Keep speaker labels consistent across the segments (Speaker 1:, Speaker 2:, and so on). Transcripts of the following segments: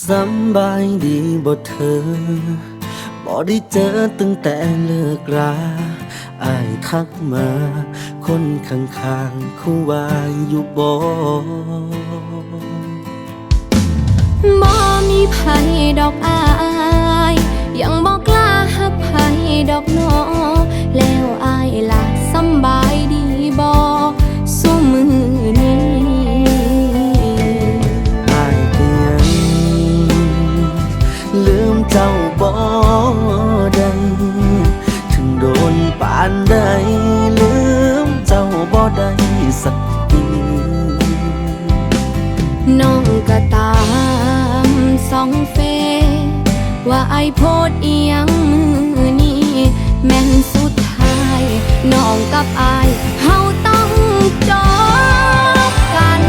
Speaker 1: สำบายดีบ่เธอ บ่ได้เจอตั้งแต่เลิกราอายทักมา คนข้างๆเขาว่าอยู่บ่
Speaker 2: บ่มีไผดอกอาย
Speaker 1: านใดลืมเจ้าบ่ได้สักที
Speaker 2: น้องก็ตามสองเฟ ว่าไอโพดเอียงมือนี้แม่นสุดท้ายน้องกับไอเฮาต้องจบกัน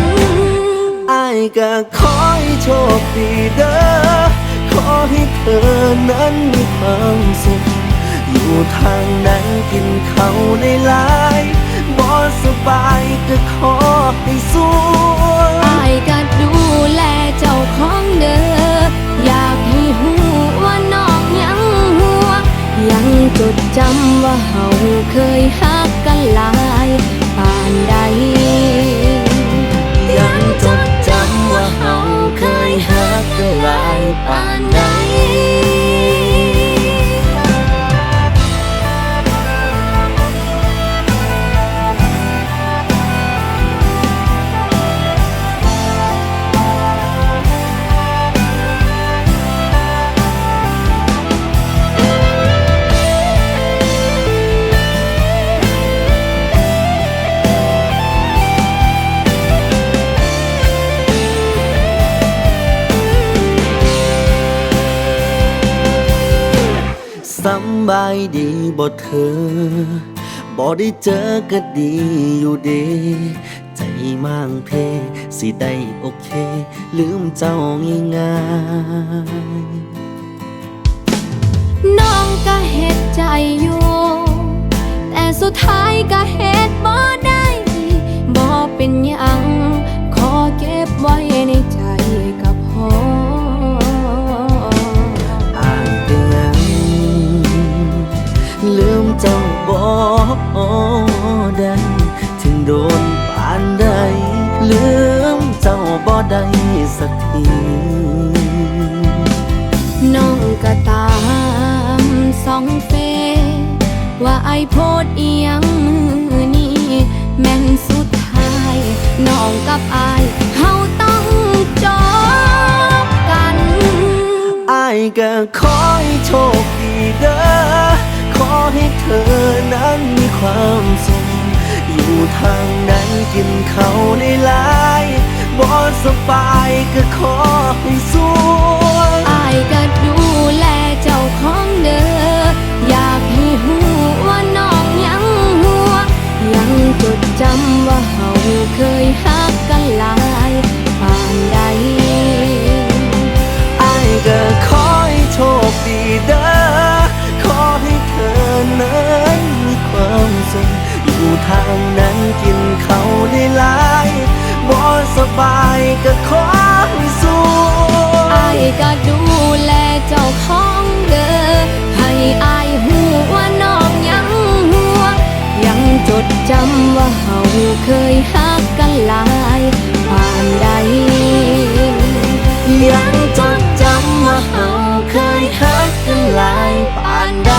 Speaker 1: ไอก็ขอให้โชคดีเด้อขอให้เธอนั้นมีความสุข อยู่ทางไหนกินเขาในหลายบ่สบายก็ขอให้สู้อา
Speaker 2: ยก็ดูแลเจ้าของเด้ออยากให้หูว่าน้องยังห่วยังจดจำว่าเฮาเคยฮักกันหลายปานใด
Speaker 1: ำบายดีบ่เธอ บ่ได้เจอก็ดีอยู่เดใจมั่งเพ สิได้โอเค ลืมเจ้าง่าย
Speaker 2: น้องก็เฮ็ดใจอยู่ แต่สุดท้ายก็เฮ็ดบ่ได้
Speaker 1: ลืมเจ้าบ่ได้สักที
Speaker 2: น้องก็ตามสองเฟ ว่าไอโพดเอียงมือนี้แม่นสุดท้ายน้องกับอายเฮาต้องจบกัน
Speaker 1: อายก็ขอให้โชคดีเด้อขอให้เธอนั้นมีความสุขอยู่ทาง กินเขาวในหลายบ่สบายก็ขอให้สู้อ
Speaker 2: ายก็ดูแลเจ้าของเด้ออยากให้หูว่าน้องยังห่วงยังจดจำว่าเฮาเคยฮักกันหลายปานใด
Speaker 1: อายก็ขอให้โชคดีเด้อขอให้เธอนั้นมีความสุขอยู่ทางนั้นกินเขาว ได้หลายบ่สบายก็ขอให้สู้อาย
Speaker 2: ก็ดูแลเจ้าของเด้อให้อายหูว่าน้องยังห่วงยังจดจำว่าเฮาเคยหักกันหลายปานใด
Speaker 1: ยังจดจำว่าเฮาเคยหักกันหลายปานใด